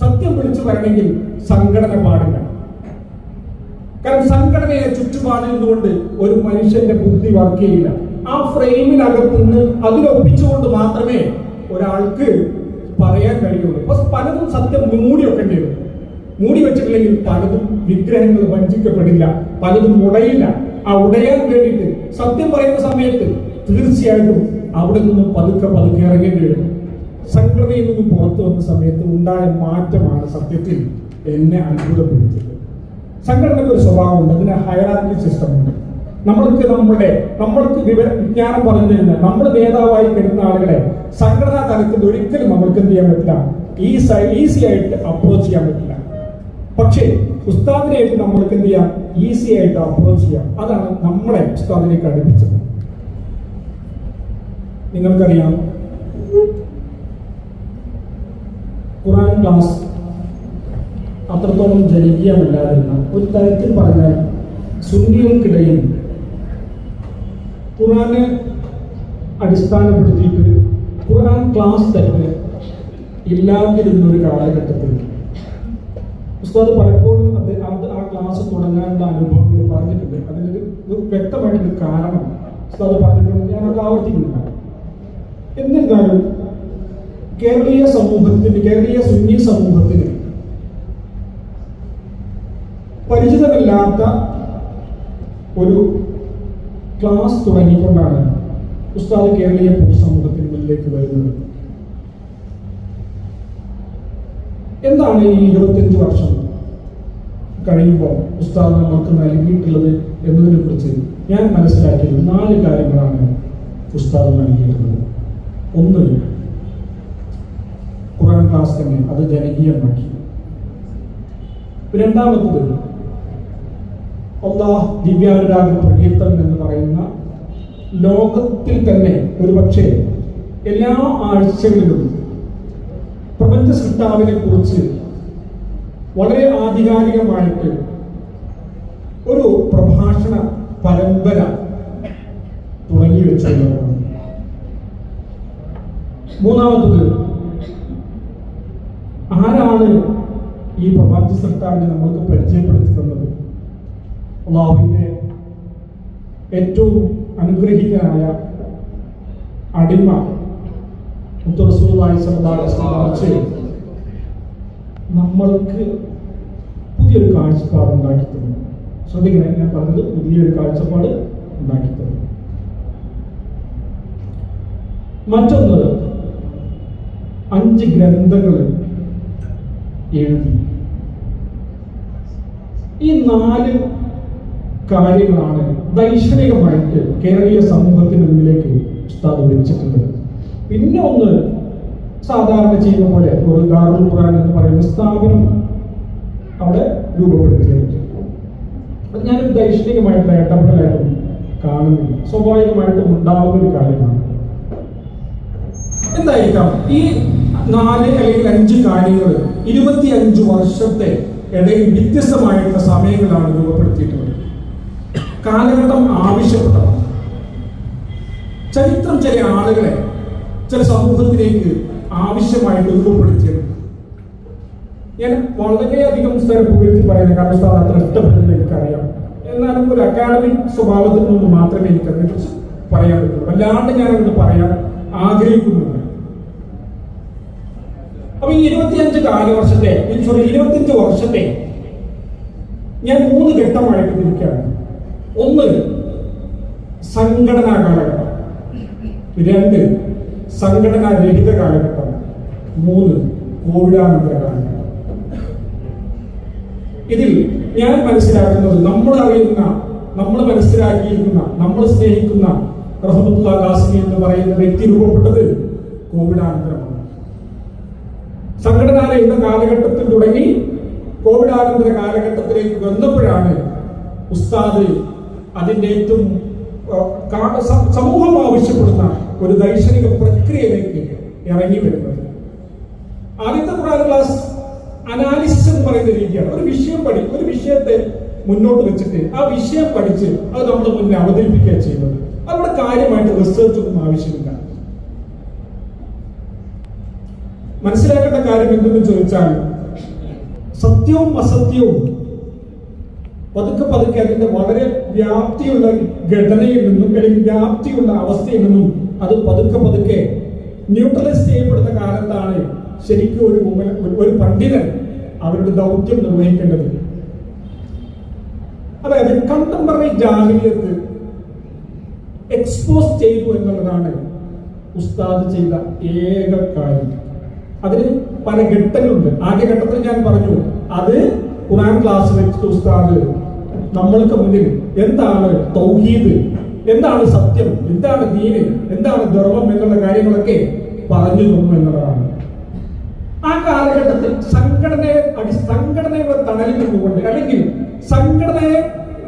സത്യം വിളിച്ചു വരണമെങ്കിൽ സംഘടന പാടില്ല. കാരണം സംഘടനയെ ചുറ്റുപാടിൽ നിന്നുകൊണ്ട് ഒരു മനുഷ്യന്റെ ബുദ്ധി വർക്ക് ചെയ്യില്ല. ആ ഫ്രെയിമിനകത്ത് നിന്ന് അതിലൊപ്പിച്ചുകൊണ്ട് മാത്രമേ ഒരാൾക്ക് പറയാൻ കഴിയുള്ളൂ. പലതും സത്യം മൂടി വെക്കേണ്ടി വരും. മൂടി വെച്ചിട്ടില്ലെങ്കിൽ പലതും വിഗ്രഹങ്ങൾ വഞ്ചിക്കപ്പെടില്ല. പലതും ഉടയില്ല. ആ ഉടയാൻ വേണ്ടിയിട്ട് സത്യം പറയുന്ന സമയത്ത് തീർച്ചയായിട്ടും അവിടെ നിന്നും പതുക്കെ പതുക്കെ ഇറങ്ങേണ്ടി വരും. സംഘടനയിൽ നിന്നും പുറത്തു വന്ന സമയത്ത് ഉണ്ടായ മാറ്റമാണ് സത്യത്തിൽ എന്നെ അത്ഭുതപ്പെടുത്തിയത്. സംഘടനയ്ക്ക് ഒരു സ്വഭാവമുണ്ട് അതിന് ഹയറാർക്കി സിസ്റ്റം ഉണ്ട്. നമ്മൾക്ക് നമ്മുടെ നമ്മൾക്ക് വിവര വിജ്ഞാനം പറഞ്ഞു തരുന്ന നമ്മൾ നേതാവായി കരുതുന്ന ആളുകളെ സംഘടനാ തലത്തിൽ ഒരിക്കലും നമ്മൾക്ക് എന്ത് ചെയ്യാൻ പറ്റില്ല. ഈസി ഈസി ആയിട്ട് അപ്രോച്ച് ചെയ്യാൻ പറ്റില്ല. പക്ഷേ ഉസ്താദിനായിട്ട് നമ്മൾക്ക് എന്ത് ചെയ്യാം? ഈസി ആയിട്ട് അപ്രോച്ച് ചെയ്യാം. അതാണ് നമ്മളെ ഉസ്താദിലേക്ക് അടുപ്പിച്ചത് നിങ്ങൾക്കറിയാം ഖുറാൻ ക്ലാസ് അത്രത്തോളം ജനകീയമല്ലാതിരുന്ന ഒരു തരത്തിൽ പറഞ്ഞാൽ സുന്നികൾക്കിടയിൽ ഖുറാനെ അടിസ്ഥാനപ്പെടുത്തിയിട്ട് ഖുറാൻ ക്ലാസ് തന്നെ ഇല്ലാതിരുന്ന ഒരു കാലഘട്ടത്തിൽ. ഉസ്താദ് പലപ്പോഴും അത് അത് ആ ക്ലാസ് തുടങ്ങാനുള്ള അനുഭവങ്ങൾ പറഞ്ഞിട്ടുണ്ട്. അതിനൊരു വ്യക്തമായിട്ടൊരു കാരണം ഉസ്താദ് പറഞ്ഞിട്ടുണ്ട്. ഞാനത് ആവർത്തിക്കുന്നില്ല. എന്നിരുന്നാലും കേരളീയ സമൂഹത്തിന് കേരളീയ സുന്നി സമൂഹത്തിന് പരിചിതമില്ലാത്ത ഒരു ക്ലാസ് തുടങ്ങിക്കൊണ്ടാണ് ഉസ്താദ് കേരളീയ പൊതുസമൂഹത്തിന് മുന്നിലേക്ക് വരുന്നത്. എന്താണ് ഈ ഇരുപത്തിയഞ്ച് വർഷം കഴിയുമ്പോൾ ഉസ്താദ് നമുക്ക് നൽകിയിട്ടുള്ളത് എന്നതിനെ കുറിച്ച് ഞാൻ മനസ്സിലാക്കിയത് നാല് കാര്യങ്ങളാണ് ഉസ്താദ് നൽകിയിട്ടുള്ളത്. ഒന്ന് തന്നെ അത് ജനകീയമാക്കി. രണ്ടാമത്തത് അള്ളാഹ് ദിവ്യാനുരാഗ പ്രകീർത്തനം എന്ന് പറയുന്ന ലോകത്തിൽ തന്നെ ഒരുപക്ഷെ എല്ലാ ആഴ്ചകളിലും പ്രപഞ്ച സൃഷ്ടാവിനെ കുറിച്ച് വളരെ ആധികാരികമായിട്ട് ഒരു പ്രഭാഷണ പരമ്പര തുടങ്ങി വെച്ചിട്ടുള്ളതാണ്. മൂന്നാമത്തത് ആരാണ് ഈ പ്രപഞ്ച സർക്കാരിനെ നമ്മൾക്ക് പരിചയപ്പെടുത്തി തന്നത് അള്ളാഹുവിന്റെ ഏറ്റവും അനുഗ്രഹീതനായ അടിമ മുത്തറസൂലായി സംബന്ധിച്ച് നമ്മൾക്ക് പുതിയൊരു കാഴ്ചപ്പാട് ഉണ്ടാക്കി തന്നു. ശ്രദ്ധിക്കണേ ഞാൻ പറഞ്ഞത് പുതിയൊരു കാഴ്ചപ്പാട് ഉണ്ടാക്കി തന്നു. മറ്റൊന്ന് അഞ്ച് ഗ്രന്ഥങ്ങൾ എഴുതി. ഈ നാല് കാര്യങ്ങളാണ് ദൈക്ഷണികമായിട്ട് കേരളീയ സമൂഹത്തിന് മുന്നിലേക്ക് ഉസ്താദ് വെച്ചിട്ടുള്ളത് പിന്നെ ഒന്ന് സാധാരണ ചെയ്യുന്ന പോലെ ഒരു ദാറുൽ ഖുറാൻ എന്ന് പറയുന്ന സ്ഥാപനം അവിടെ രൂപപ്പെടുത്തിയിട്ടുണ്ട്. അത് ഞാനൊരു ദൈക്ഷണികമായിട്ടുള്ള ഇടപെടലായിട്ടും കാണുന്നില്ല. സ്വാഭാവികമായിട്ടും ഉണ്ടാകുന്ന ഒരു കാര്യമാണ്. എന്തായിരിക്കാം? ഈ നാല് അല്ലെങ്കിൽ അഞ്ച് കാര്യങ്ങൾ ഇരുപത്തി അഞ്ച് വർഷത്തെ ഇടയിൽ വ്യത്യസ്തമായിട്ടുള്ള സമയങ്ങളാണ് രൂപപ്പെടുത്തിയിട്ടുള്ളത്. കാലഘട്ടം ആവശ്യപ്പെട്ടതാണ് ചരിത്രം ചില ആളുകളെ ചില സമൂഹത്തിലേക്ക് ആവശ്യമായിട്ട് രൂപപ്പെടുത്തിയത്. ഞാൻ വളരെയധികം സ്ഥലം പുകഴ്ത്തി പറയുന്ന കാരണം സാർ അത്ര ഇഷ്ടപ്പെടുന്നത് എനിക്കറിയാം. എന്നാലും ഒരു അക്കാഡമിക് സ്വഭാവത്തിൽ നിന്ന് മാത്രമേ എനിക്ക് അതിനെക്കുറിച്ച് പറയാൻ പറ്റുള്ളൂ. അല്ലാണ്ട് ഞാൻ പറയാൻ ആഗ്രഹിക്കുന്നില്ല അപ്പൊ ഈ ഇരുപത്തിയഞ്ച് കാലവർഷത്തെ സോറി ഇരുപത്തിയഞ്ച് വർഷത്തെ ഞാൻ മൂന്ന് ഘട്ടമായിട്ട് തിരിക്കുകയാണ് ഒന്ന് സംഘടനാ കാലഘട്ടം. രണ്ട് സംഘടനാ രഹിത കാലഘട്ടം. മൂന്ന് കോവിഡാനന്തര കാലഘട്ടം. ഇതിൽ ഞാൻ മനസ്സിലാക്കുന്നത് നമ്മൾ അറിയുന്ന നമ്മൾ മനസ്സിലാക്കിയിരിക്കുന്ന നമ്മൾ സ്നേഹിക്കുന്ന റഹമത്തുള്ള ഖാസിമി എന്ന് പറയുന്ന വ്യക്തി രൂപപ്പെട്ടത് കോവിഡാനന്തരമാണ്. സംഘടനാലയുടെ കാലഘട്ടത്തിൽ തുടങ്ങി കോവിഡാനന്തര കാലഘട്ടത്തിലേക്ക് വന്നപ്പോഴാണ് ഉസ്താദ് അതിന്റെ ഏറ്റവും സമൂഹം ആവശ്യപ്പെടുന്ന ഒരു ദൈക്ഷണിക പ്രക്രിയയിലേക്ക് ഇറങ്ങി വരുന്നത്. ആദ്യത്തെ ഖുർആൻ ക്ലാസ് അനാലിസിസ് എന്ന് പറയുന്ന രീതിയാണ്. ഒരു വിഷയം പഠി ഒരു വിഷയത്തെ മുന്നോട്ട് വെച്ചിട്ട് ആ വിഷയം പഠിച്ച് അത് നമ്മുടെ മുന്നിൽ അവതരിപ്പിക്കുക ചെയ്യുന്നത്. അവിടെ കാര്യമായിട്ട് റിസർച്ച് ഒന്നും ആവശ്യമില്ല. മനസ്സിലാക്കേണ്ട കാര്യം എന്തെന്ന് ചോദിച്ചാൽ സത്യവും അസത്യവും പതുക്കെ പതുക്കെ അതിന്റെ വളരെ വ്യാപ്തിയുള്ള ഘടനയിൽ നിന്നും അല്ലെങ്കിൽ വ്യാപ്തിയുള്ള അവസ്ഥയിൽ നിന്നും അത് പതുക്കെ പതുക്കെ ന്യൂട്രലൈസ് ചെയ്യപ്പെടുന്ന കാലത്താണ് ശരിക്കും ഒരു ഒരു പണ്ഡിതൻ അവരുടെ ദൗത്യം നിർവഹിക്കേണ്ടത്. അതായത് കണ്ടംപററി ജാഹിലിയത്ത് എക്സ്പോസ് ചെയ്തു എന്നുള്ളതാണ് ഉസ്താദ് ചെയ്ത ഏക കാര്യം. അതിന് പല ഘട്ടങ്ങളുണ്ട്. ആദ്യ ഘട്ടത്തിൽ ഞാൻ പറഞ്ഞു അത് ഖുറാൻ ക്ലാസ് വെച്ചിട്ട് ഉസ്താദ് നമ്മൾക്ക് മുന്നിൽ എന്താണ് തൗഹീദ്? എന്താണ് സത്യം? എന്താണ് ദീന്? എന്താണ് ധർമ്മം എന്നുള്ള കാര്യങ്ങളൊക്കെ പറഞ്ഞു തന്നു എന്നുള്ളതാണ് ആ കാലഘട്ടത്തിൽ സംഘടനയെ അടി സംഘടനയുടെ തണലിൽ നിന്നുകൊണ്ട് അല്ലെങ്കിൽ സംഘടനയെ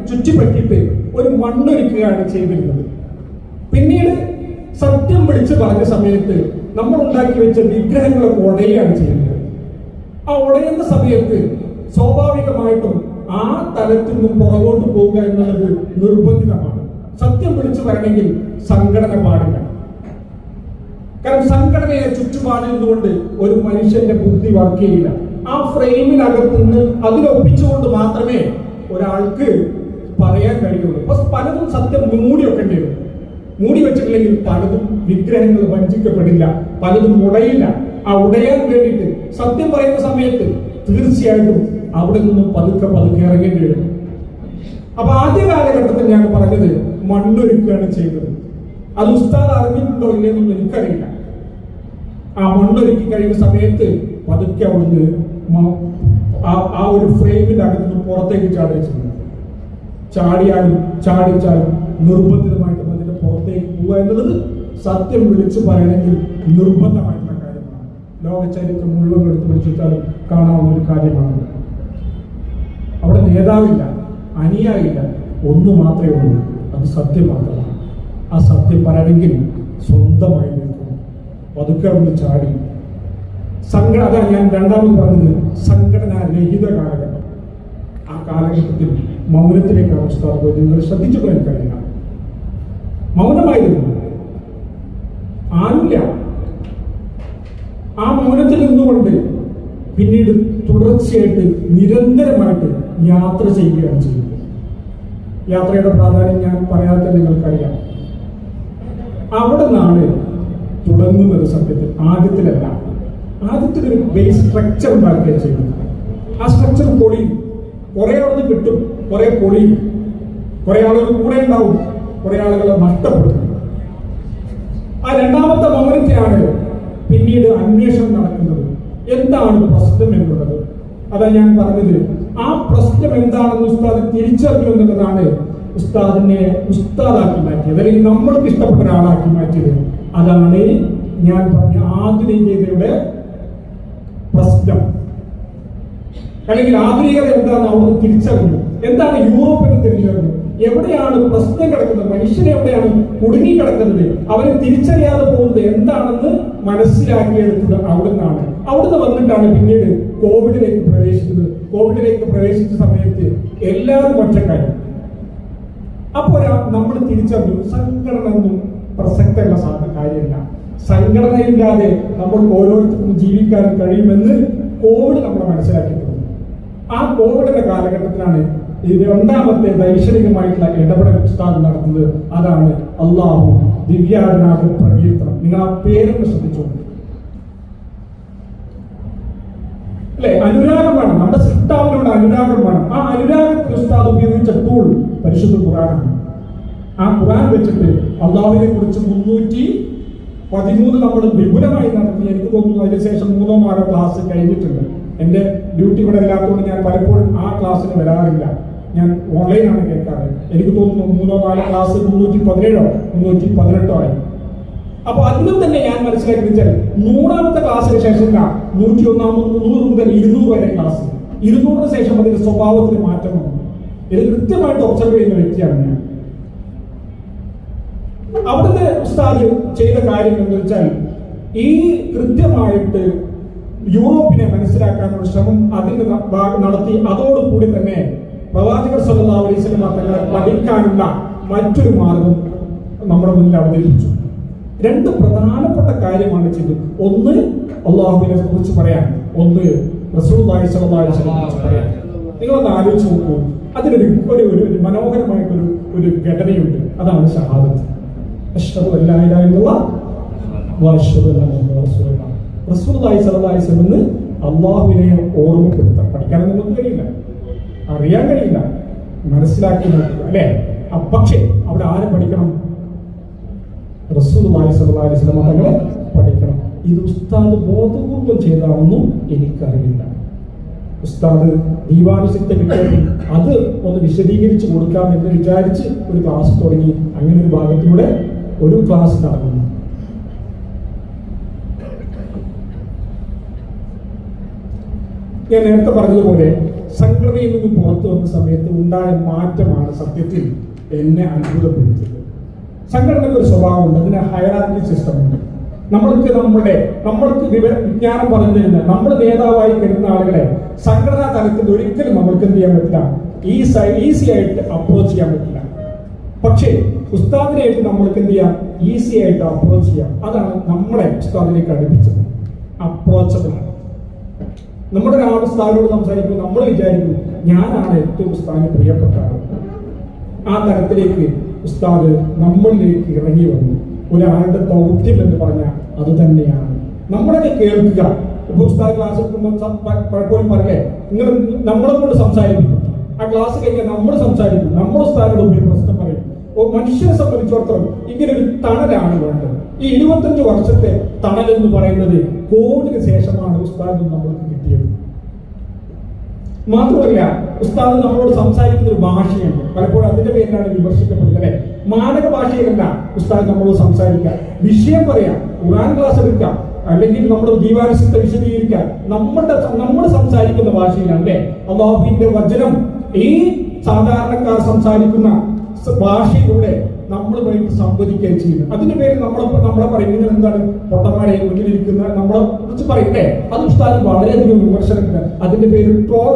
ചുറ്റിപ്പറ്റിയിട്ട് ഒരു മണ്ണൊരുക്കുകയാണ് ചെയ്തിരുന്നത്. പിന്നീട് സത്യം വിളിച്ചു പറഞ്ഞ സമയത്ത് നമ്മൾ ഉണ്ടാക്കി വെച്ച വിഗ്രഹങ്ങളൊക്കെ ഉടയുകയാണ് ചെയ്യുന്നത്. ആ ഉടയുന്ന സമയത്ത് സ്വാഭാവികമായിട്ടും ആ തലത്തിൽ നിന്നും പുറകോട്ട് പോവുക എന്നുള്ളത് നിർബന്ധിതമാണ്. സത്യം വിളിച്ചു വരണമെങ്കിൽ സംഘടന പാടില്ല. കാരണം സംഘടനയെ ചുറ്റുപാടിൽ നിന്നുകൊണ്ട് ഒരു മനുഷ്യന്റെ ബുദ്ധി വർക്ക് ചെയ്യില്ല. ആ ഫ്രെയിമിനകത്ത് നിന്ന് അതിലൊപ്പിച്ചുകൊണ്ട് മാത്രമേ ഒരാൾക്ക് പറയാൻ കഴിയുള്ളൂ. പലതും സത്യം മൂടി വെക്കേണ്ടി വരും. മൂടി വെച്ചിട്ടില്ലെങ്കിൽ പലതും വിഗ്രഹങ്ങൾ വഞ്ചിക്കപ്പെടില്ല പലതും ഉടയില്ല. ആ ഉടയാൻ വേണ്ടിയിട്ട് സത്യം പറയുന്ന സമയത്ത് തീർച്ചയായിട്ടും അവിടെ നിന്നും പതുക്കെ പതുക്കെ ഇറങ്ങേണ്ടി വരും. അപ്പൊ ആദ്യ കാലഘട്ടത്തിൽ ഞാൻ പറഞ്ഞത് മണ്ണൊരുക്കുകയാണ് ചെയ്തത്. അത് ഉസ്താദ് അറിഞ്ഞിട്ടുണ്ടോ ഇല്ലെന്നൊന്നും എനിക്കറിയില്ല. ആ മണ്ണൊരുക്കി കഴിയുന്ന സമയത്ത് പതുക്കെ അവിടുന്ന് ആ- ഒരു ഫ്രെയിമിന്റെ അകത്തുനിന്ന് പുറത്തേക്ക് ചാടി വെച്ചിട്ടുണ്ട്. ചാടിയാലും ചാടിച്ചാലും നിർബന്ധിതമായിട്ടും പോവുക എന്നുള്ളത് സത്യം വിളിച്ചു പറയണമെങ്കിൽ നിർബന്ധമായിട്ടുള്ള കാര്യമാണ്. ലോക ചരിത്രം മുഴുവൻ എടുത്ത് പിടിച്ചിട്ടാലും കാണാവുന്ന ഒരു കാര്യമാണ്. അവിടെ നേതാവില്ല അനുയായില്ല ഒന്ന് മാത്രമേ ഉള്ളൂ. അത് സത്യം ആ സത്യം പറയണമെങ്കിൽ സ്വന്തമായി നിൽക്കണം. പതുക്കെ ഒന്ന് ചാടി. സംഘടന അതാണ് ഞാൻ രണ്ടാമത് പറഞ്ഞത് സംഘടനാ രഹിത കാലഘട്ടം. ആ കാലഘട്ടത്തിൽ മൗനത്തിലേക്കാണ് അവസ്ഥ നിങ്ങൾ ശ്രദ്ധിച്ചു ശ്രദ്ധിച്ചപ്പോൾ എനിക്കറിയില്ല മൗനമായിരുന്നു ആരുമില്ല. ആ മൂലത്തിൽ നിന്നുകൊണ്ട് പിന്നീട് തുടർച്ചയായിട്ട് നിരന്തരമായിട്ട് യാത്ര ചെയ്യുകയാണ് ചെയ്യുന്നത്. യാത്രയുടെ പ്രാധാന്യം ഞാൻ പറയാതെ നിങ്ങൾക്കറിയാം. അവിടെ നിന്നാണ് തുടങ്ങുന്നത് സത്യത്തിൽ ആദ്യത്തിലല്ല. ആദ്യത്തിൽ ഒരു ബേസ് സ്ട്രക്ചർ ഉണ്ടാക്കുക ചെയ്യുന്നത്. ആ സ്ട്രക്ചർ പൊളിയും കുറെ ആളുകൾ കിട്ടും കുറെ പൊളിയും. കുറെ ആളുകൾ കൂടെ ഉണ്ടാവും. കുറെ ആളുകളെ നഷ്ടപ്പെടും ആ രണ്ടാമത്തെ മൗനത്തെയാണ് പിന്നീട് അന്വേഷണം നടക്കുന്നത്. എന്താണ് പ്രശ്നം എന്നുള്ളത്? അതാ ഞാൻ പറഞ്ഞത്. ആ പ്രശ്നം എന്താണെന്ന് ഉസ്താദ് തിരിച്ചറിഞ്ഞു എന്നുള്ളതാണ് ഉസ്താദിനെ ഉസ്താദാക്കി മാറ്റിയത് അല്ലെങ്കിൽ നമ്മൾക്ക് ഇഷ്ടപ്പെട്ട ഒരാളാക്കി മാറ്റിയത്. അതാണ് ഞാൻ പറഞ്ഞ ആധുനികതയുടെ പ്രശ്നം. അല്ലെങ്കിൽ ആധുനികത എന്താണ് അവർ തിരിച്ചറിഞ്ഞു. എന്താണ് യൂറോപ്പിന് തിരിച്ചറിഞ്ഞു എവിടെയാണ് പ്രശ്നം കിടക്കുന്നത്? മനുഷ്യൻ എവിടെയാണ് കുടുങ്ങി കിടക്കുന്നത്? അവരെ തിരിച്ചറിയാതെ പോകുന്നത് എന്താണെന്ന് മനസ്സിലാക്കിയെടുത്തത് അവിടെ നിന്നാണ് അവിടുന്ന് വന്നിട്ടാണ് പിന്നീട് കോവിഡിലേക്ക് പ്രവേശിക്കുന്നത് കോവിഡിലേക്ക് പ്രവേശിച്ച സമയത്ത് എല്ലാവരും ഒറ്റക്കാരും അപ്പോൾ നമ്മൾ തിരിച്ചറിഞ്ഞു സംഘടന ഒന്നും പ്രസക്തമുള്ള കാര്യമില്ല. സംഘടനയില്ലാതെ നമ്മൾ ഓരോരുത്തർക്കും ജീവിക്കാൻ കഴിയുമെന്ന് കോവിഡ് നമ്മളെ മനസ്സിലാക്കി ആ കോവിഡിന്റെ കാലഘട്ടത്തിലാണ് രണ്ടാമത്തെ ദൈക്ഷണികമായിട്ടുള്ള ഇടപെടൽ നടത്തുന്നത് അതാണ് അള്ളാഹു ദിവ്യാരനാഥ പ്രകീർത്തനം നിങ്ങൾ ആ പേരൊന്ന് ശ്രദ്ധിച്ചു? അല്ലെ? അനുരാഗം വേണം നമ്മുടെ സൃഷ്ടാവിനോട് അനുരാഗം വേണം ആ അനുരാഗത്തിന് ഉസ്താദ് ഉപയോഗിച്ച ടൂൾ പരിശുദ്ധ ഖുറാനാണ് ആ ഖുറാൻ വെച്ചിട്ട് അള്ളാഹുവിനെ കുറിച്ച് മുന്നൂറ്റി പതിമൂന്ന് നമ്മൾ വിപുലമായി നടത്തി. എനിക്ക് തോന്നുന്നു അതിനുശേഷം മൂന്നോ നാലോ ക്ലാസ് കഴിഞ്ഞിട്ടുണ്ട്. എന്റെ ഡ്യൂട്ടി ഇവിടെ ഇല്ലാത്തതുകൊണ്ട് ഞാൻ പലപ്പോഴും ആ ക്ലാസ്സിന് വരാറില്ല. ഞാൻ ഓൺലൈനാണ് കേൾക്കാറ്. എനിക്ക് തോന്നുന്നു മൂന്നോ നാലോ ക്ലാസ് മുന്നൂറ്റി പതിനേഴോ മുന്നൂറ്റി പതിനെട്ടോ ആയി. അപ്പൊ അതിലും തന്നെ ഞാൻ മനസ്സിലാക്കി വെച്ചാൽ നൂറാമത്തെ ക്ലാസ്സിന് ശേഷം നൂറ്റി ഒന്നാമത് നൂറ് മുതൽ ഇരുന്നൂറ് വരെ ക്ലാസ് ഇരുന്നൂറിന് ശേഷം അതിന്റെ സ്വഭാവത്തിൽ മാറ്റം വന്നു. ഇത് കൃത്യമായിട്ട് ഒബ്സർവ് ചെയ്യുന്ന വ്യക്തിയാണ് ഞാൻ. അവിടുത്തെ ഉസ്താദ് ചെയ്ത കാര്യം എന്ന് വെച്ചാൽ ഈ കൃത്യമായിട്ട് യൂറോപ്പിനെ മനസ്സിലാക്കാനുള്ള ശ്രമം അതിന് നടത്തി അതോടുകൂടി തന്നെ പ്രവാചകർ വസല്ലം തങ്ങളെ പഠിക്കാനുള്ള മറ്റൊരു മാർഗം നമ്മുടെ മുന്നിൽ അവതരിപ്പിച്ചു. രണ്ട് പ്രധാനപ്പെട്ട കാര്യമാണ് ചെയ്തത്. ഒന്ന് അള്ളാഹുവിനെ കുറിച്ച് പറയാൻ ഒന്ന് വസല്ലം കുറിച്ച് പറയാം നിങ്ങളൊന്ന് ആലോചിച്ച് നോക്കൂ. അതിനൊരു ഒരു ഒരു മനോഹരമായിട്ടൊരു ഒരു ഘടനയുണ്ട്. അതാണ് ഷഹാദത്ത്. അള്ളാഹുവിനെ ഓർമ്മപ്പെടുത്താം പഠിക്കാൻ നമുക്ക് കഴിയില്ല. അറിയാൻ കഴിയില്ല. മനസ്സിലാക്കി നോക്കുക അല്ലേ പക്ഷേ അവിടെ ആരെ പഠിക്കണം? അലൈഹി വസല്ലം തങ്ങളെ പഠിക്കണം. ഇത് ഉസ്താദ് ബോധപൂർവം ചെയ്താണെന്നും എനിക്കറിയില്ല. ഉസ്താദ് ദീപാനുശക്തി കിട്ടി അത് ഒന്ന് വിശദീകരിച്ച് കൊടുക്കാം എന്ന് വിചാരിച്ച് ഒരു ക്ലാസ് തുടങ്ങി. അങ്ങനെ ഒരു ഭാഗത്തിലൂടെ ഒരു ക്ലാസ് നടക്കുന്നു. ഞാൻ നേരത്തെ പറഞ്ഞതുപോലെ സംഘടനയിൽ നിന്ന് പുറത്തു വന്ന സമയത്ത് ഉണ്ടായ മാറ്റമാണ് സത്യത്തിൽ എന്നെ അത്ഭുതപ്പെടുത്തിയത്. സംഘടനയ്ക്ക് ഒരു സ്വഭാവമുണ്ട് അതിന് ഹയറാർക്കി സിസ്റ്റം ഉണ്ട്. നമ്മൾക്ക് നമ്മുടെ നമ്മൾക്ക് വിവര വിജ്ഞാനം പറഞ്ഞു തരുന്ന നമ്മൾ നേതാവായി കരുതുന്ന ആളുകളെ സംഘടനാ തലത്തിൽ ഒരിക്കലും നമ്മൾക്ക് എന്ത് ചെയ്യാൻ പറ്റില്ല. ഈസി ഈസി ആയിട്ട് അപ്രോച്ച് ചെയ്യാൻ പറ്റില്ല. പക്ഷേ ഉസ്താദിനായിട്ട് നമ്മൾക്ക് എന്ത് ചെയ്യാം? ഈസി ആയിട്ട് അപ്രോച്ച് ചെയ്യാം. അതാണ് നമ്മളെ ഉസ്താദിലേക്ക് അപ്രോച്ചബിൾ ആണ്. നമ്മുടെ ഒരാളുടെ സ്ഥാനോട് സംസാരിക്കുമ്പോൾ നമ്മൾ വിചാരിക്കും ഞാനാണ് ഏറ്റവും ഉസ്താദിന് പ്രിയപ്പെട്ട ആൾ ആ തരത്തിലേക്ക് ഉസ്താദ് നമ്മളിലേക്ക് ഇറങ്ങി വന്നു. ഒരാളുടെ ദൗത്യം എന്ന് പറഞ്ഞാൽ അത് തന്നെയാണ്. നമ്മളൊക്കെ കേൾക്കുക. ഇപ്പൊ ഉസ്താദ് ക്ലാസ് എടുക്കുമ്പോൾ പലപ്പോഴും പറയേ നിങ്ങൾ നമ്മളെ കൊണ്ട് സംസാരിക്കും. ആ ക്ലാസ് കഴിഞ്ഞാൽ നമ്മൾ സംസാരിക്കും. നമ്മൾ ഉസ്താദിനോട് പോയി പ്രശ്നം പറയും. മനുഷ്യനെ സംബന്ധിച്ചിടത്തോളം ഇങ്ങനെ ഒരു തണലാണ് വേണ്ടത്. ഈ ഇരുപത്തഞ്ച് വർഷത്തെ തണൽ എന്ന് പറയുന്നത് കോവിഡിന് ശേഷമാണ് ഉസ്താദ് കിട്ടിയത് മാത്രമല്ല ഉസ്താദ് നമ്മളോട് സംസാരിക്കുന്ന ഒരു ഭാഷയുണ്ട് പലപ്പോഴും അതിന്റെ പേരിലാണ് വിമർശിക്കപ്പെടുന്നത് മാനക ഭാഷയിലല്ല ഉസ്താദ് നമ്മളോട് സംസാരിക്കുക. വിഷയം പറയാം ഖുറാൻ ക്ലാസ് എടുക്കാം അല്ലെങ്കിൽ നമ്മുടെ ജീവാനുസത്തെ വിശദീകരിക്കാം. നമ്മുടെ നമ്മൾ സംസാരിക്കുന്ന ഭാഷയിലാണ് അല്ലെ? അള്ളാഹുവിന്റെ വചനം ഈ സാധാരണക്കാർ സംസാരിക്കുന്ന ഭാഷയിലൂടെ നമ്മളുമായിട്ട് സംവദിക്കുകയും ചെയ്യുന്നത് അതിന്റെ പേര് നമ്മൾ നമ്മളെ പറയുന്നത് എന്താണ് പൊട്ടന്മാരെ മുന്നിലിരിക്കുന്ന നമ്മളെ കുറിച്ച് പറയട്ടെ. അത് ഉസ്താദ് വളരെയധികം വിമർശനമുണ്ട് അതിന്റെ പേര് ട്രോൾ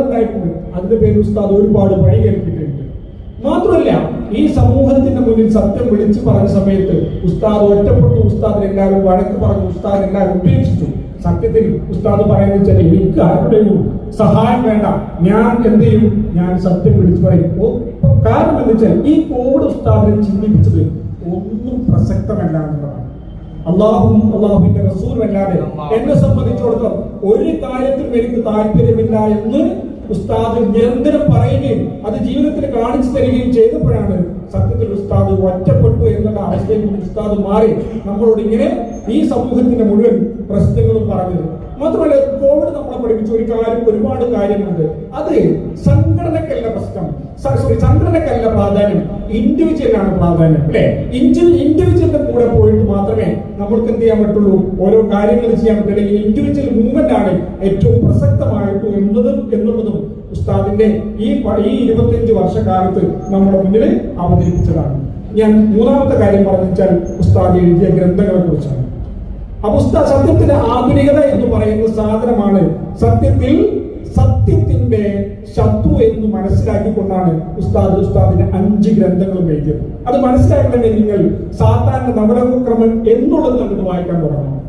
അതിന്റെ പേര് ഉസ്താദ് ഒരുപാട് പഴയ കേൾപ്പിയിട്ടുണ്ട് മാത്രമല്ല ഈ സമൂഹത്തിന്റെ മുന്നിൽ സത്യം വിളിച്ചു പറഞ്ഞ സമയത്ത് ഉസ്താദ് ഒറ്റപ്പെട്ടു ഉസ്താദിനെല്ലാവരും വഴക്ക് പറഞ്ഞു ഉസ്താദ് എല്ലാവരും ഉപേക്ഷിച്ചു. സത്യത്തിൽ ഉസ്താദ് പറയുന്നത് വെച്ചാൽ എനിക്ക് ആരുടെയും സഹായം വേണ്ട. ഞാൻ എന്ത് ചെയ്യും? ഞാൻ സത്യം വിളിച്ചു പറയും. കാരണം എന്ന് വെച്ചാൽ ഈ കോവിഡ് ഉസ്താദിനെ ചിന്തിപ്പിച്ചത് ഒന്നും പ്രസക്തമല്ല എന്നുള്ളതാണ്. അള്ളാഹും അള്ളാഹുവിന്റെ റസൂലും അല്ലാതെ എന്നെ സംബന്ധിച്ചിടത്തോളം ഒരു കാര്യത്തിലും എനിക്ക് താല്പര്യമില്ല എന്ന് ഉസ്താദ് നിരന്തരം പറയുകയും അത് ജീവിതത്തിൽ കാണിച്ചു തരികയും ചെയ്തപ്പോഴാണ് സത്യത്തിൽ ഉസ്താദ് ഒറ്റപ്പെട്ടു എന്നുള്ള അവസ്ഥയിൽ ഉസ്താദ് മാറി നമ്മളോട് ഇങ്ങനെ ഈ സമൂഹത്തിന്റെ മുഴുവൻ പ്രശ്നങ്ങളും പറഞ്ഞത്. മാത്രമല്ല കോവിഡ് നമ്മളെ പഠിപ്പിച്ച ഒരു കാര്യം ഒരുപാട് കാര്യമുണ്ട് അത് സംഘടനക്കല്ല പ്രശ്നം. സോറി സംഘടനക്കല്ല പ്രാധാന്യം. ഇൻഡിവിജ്വലാണ് പ്രാധാന്യം അല്ലെ? ഇൻഡിവിജ്വലിന്റെ കൂടെ പോയിട്ട് മാത്രമേ നമ്മൾക്ക് എന്ത് ചെയ്യാൻ പറ്റുള്ളൂ? ഓരോ കാര്യങ്ങൾ ചെയ്യാൻ പറ്റുള്ളൂ. ഇൻഡിവിജ്വൽ മൂവ്മെന്റ് ആണ് ഏറ്റവും പ്രസക്തമായിട്ട് എന്നതും എന്നുള്ളതും ഉസ്താദിന്റെ ഈ ഈ ഇരുപത്തിയഞ്ച് വർഷക്കാലത്ത് നമ്മുടെ മുന്നിൽ അവതരിപ്പിച്ചതാണ്. ഞാൻ മൂന്നാമത്തെ കാര്യം പറഞ്ഞു വെച്ചാൽ ഉസ്താദ് എഴുതിയ ഗ്രന്ഥങ്ങളെ കുറിച്ചാണ് അപ്പൊ ഉസ്താദ് സത്യത്തിന്റെ ആധുനികത എന്ന് പറയുന്ന സാധനമാണ് സത്യത്തിൽ സത്യത്തിന്റെ ശത്രു എന്ന് മനസ്സിലാക്കിക്കൊണ്ടാണ് ഉസ്താദ് ഉസ്താദിന്റെ അഞ്ച് ഗ്രന്ഥങ്ങളും എഴുതിയത് അത് മനസ്സിലാക്കണമെങ്കിൽ നിങ്ങൾ സാധാരണ നവരക്രമം എന്നുള്ളത് നമുക്ക് വായിക്കാൻ തുടങ്ങണം.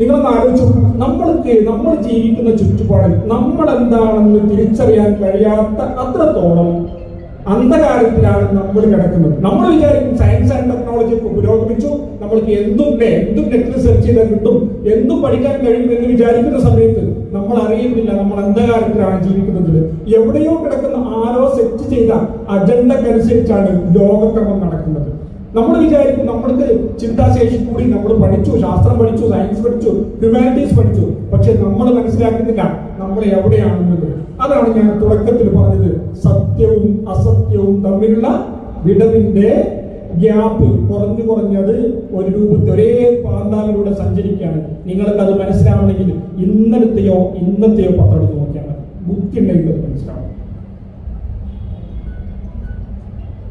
നിങ്ങളൊന്ന് ആലോചിച്ചു നമ്മൾക്ക് നമ്മൾ ജീവിക്കുന്ന ചുറ്റുപാടിൽ നമ്മൾ എന്താണെന്ന് തിരിച്ചറിയാൻ കഴിയാത്ത അത്രത്തോളം അന്ധകാരത്തിലാണ് നമ്മൾ കിടക്കുന്നത്. നമ്മൾ വിചാരിക്കും സയൻസ് ആൻഡ് ടെക്നോളജി പുരോഗമിച്ചു. നമ്മൾക്ക് എന്തും എന്തും നെറ്റിൽ സെർച്ച് ചെയ്താൽ കിട്ടും? എന്തും പഠിക്കാൻ കഴിയും എന്ന് വിചാരിക്കുന്ന സമയത്ത് നമ്മൾ അറിയുന്നില്ല നമ്മൾ അന്ധകാരത്തിലാണ് ജീവിക്കുന്നത്. എവിടെയോ കിടക്കുന്ന ആരോ സെറ്റ് ചെയ്ത അജണ്ടക്കനുസരിച്ചാണ് ലോകക്രമം നടക്കുന്നത്. നമ്മൾ വിചാരിക്കും നമ്മൾക്ക് ചിന്താശേഷി കൂടി നമ്മൾ പഠിച്ചു ശാസ്ത്രം പഠിച്ചു സയൻസ് പഠിച്ചു ഹ്യൂമാനിറ്റീസ് പഠിച്ചു. പക്ഷെ നമ്മൾ മനസ്സിലാക്കുന്നില്ല നമ്മൾ എവിടെയാണെന്നത്. അതാണ് ഞാൻ തുടക്കത്തിൽ പറഞ്ഞത്. സത്യവും അസത്യവും തമ്മിലുള്ള വിടവിന്റെ ഗ്യാപ്പ് കുറഞ്ഞു കുറഞ്ഞത് ഒരു രൂപത്തിൽ ഒരേ പാന്താവിലൂടെ സഞ്ചരിക്കുകയാണ്. നിങ്ങൾക്ക് അത് മനസ്സിലാവണമെങ്കിൽ ഇന്നലത്തെയോ ഇന്നത്തെയോ പത്രം നോക്കിയാൽ ബുദ്ധി ഉണ്ടെങ്കിൽ മനസ്സിലാവും.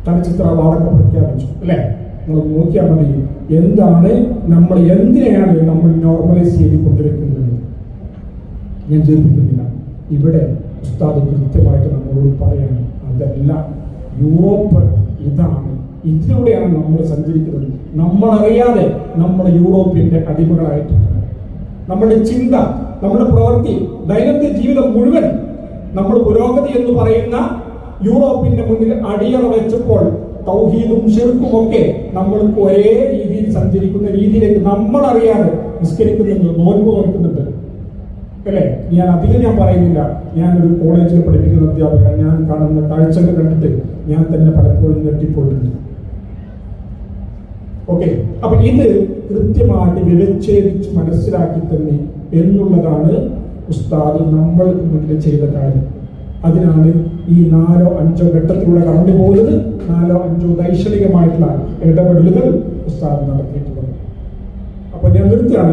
ചലച്ചിത്ര അവാർഡൊക്കെ പ്രഖ്യാപിച്ചു അല്ലേ? നിങ്ങൾ നോക്കിയാൽ മതി എന്താണ് നമ്മൾ എന്തിനെയാണ് നമ്മൾ നോർമലൈസ് ചെയ്ത് കൊണ്ടിരിക്കുന്നത് ഞാൻ ചേർപ്പിക്കുന്നില്ല ഇവിടെ ഉസ്താദ് കൃത്യമായിട്ട് നമ്മളോട് പറയാണ് അതല്ല യൂറോപ്പ് ഇതാണ്. ഇതിലൂടെയാണ് നമ്മൾ സഞ്ചരിക്കുന്നത്. നമ്മളറിയാതെ നമ്മൾ യൂറോപ്പിന്റെ അടിമകളായിട്ടുണ്ട് നമ്മുടെ ചിന്ത നമ്മുടെ പ്രവൃത്തി ദൈനംദിന ജീവിതം മുഴുവൻ നമ്മൾ പുരോഗതി എന്ന് പറയുന്ന യൂറോപ്പിന്റെ മുന്നിൽ അടിയറ വെച്ചപ്പോൾ തൗഹീദും ഷിർക്കും ഒക്കെ നമ്മൾക്ക് ഒരേ രീതിയിൽ സഞ്ചരിക്കുന്ന രീതിയിലേക്ക് നമ്മൾ അറിയാതെ നിസ്കരിക്കുന്നുണ്ട് നോൻപ് നോക്കുന്നുണ്ട് അല്ലേ? ഞാൻ അധികം ഞാൻ പറയുന്നില്ല. ഞാൻ ഒരു കോളേജിൽ പഠിപ്പിക്കുന്ന അധ്യാപകൻ ഞാൻ കാണുന്ന കാഴ്ചകൾ കണ്ടിട്ട് ഞാൻ തന്നെ പലപ്പോഴും ഞെട്ടിപ്പോയിട്ടുണ്ട്. ഓക്കെ. അപ്പൊ ഇത് കൃത്യമായിട്ട് വിവച്ഛേദിച്ച് മനസ്സിലാക്കി തന്നെ എന്നുള്ളതാണ് ഉസ്താദ് നമ്മൾക്ക് മുന്നിൽ ചെയ്ത കാര്യം. അതിനാണ് ഈ നാലോ അഞ്ചോ ഘട്ടത്തിലൂടെ കടന്നു പോകുന്നത്. നാലോ അഞ്ചോ ദൈക്ഷണികമായിട്ടുള്ള ഇടപെടലുകൾ ഉസ്താദ് നടത്തിയിട്ടുള്ളത്. അപ്പൊ ഞാൻ നിർത്തുകയാണ്.